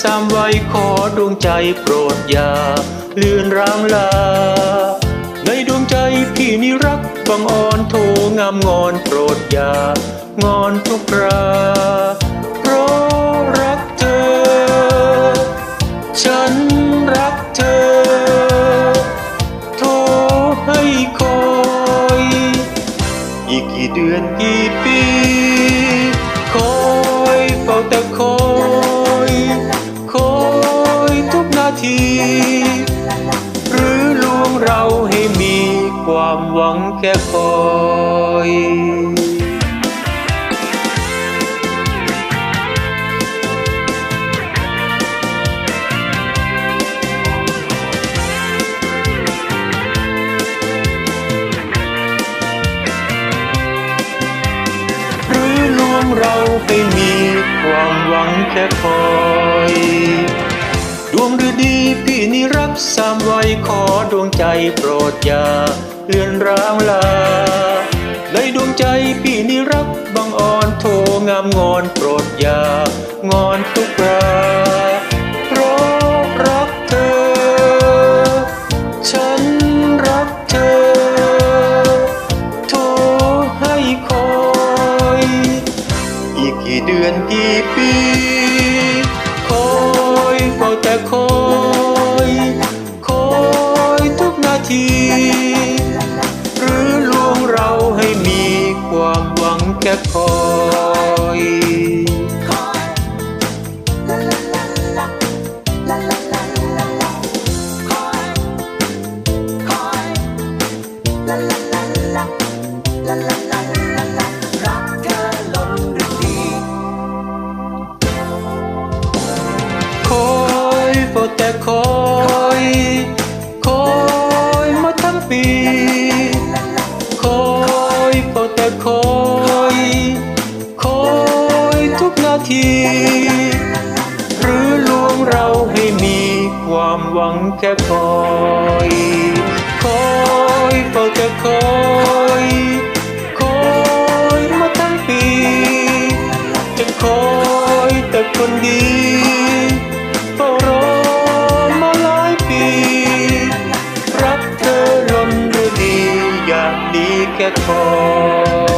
สามไว้ขอดวงใจโปรดอย่าเลือนร้างลา ในดวงใจพี่นี่รักบังอ่อนโทงามงอนโปรดอย่างอนทุกราเพราะรักเธอ ฉันรักเธอ โทรให้คอย อีกกี่เดือนกี่ปี หรือลวงเราให้มีความหวังแค่คอยหรือลวงเราให้มีความหวังแค่คอย ดวงฤดีพี่นี่รักสามไว้ขอดวงใจโปรดอย่าเลือนร้างลา ในดวงใจพี่นี่รักบังอ่อนโทงามงอนโปรดอย่างอนทุกราเพราะรักเธอ ฉันรักเธอ โทให้คอย อีกกี่เดือนกี่ปี แต่คอยคอยทุกนาที หรือลวงเราให้มีความหวังแค่คอ ฝ้าแต่คอยคอยมาทั้งปีคอยเฝ้าแต่คอยคอยทุกนาที หรือลวงเราให้มีความหวังแค่คอยคอยเฝ้าแต่คอยคอยมาทั้งปี จะคอยแต่คนดี ดีแค่พอ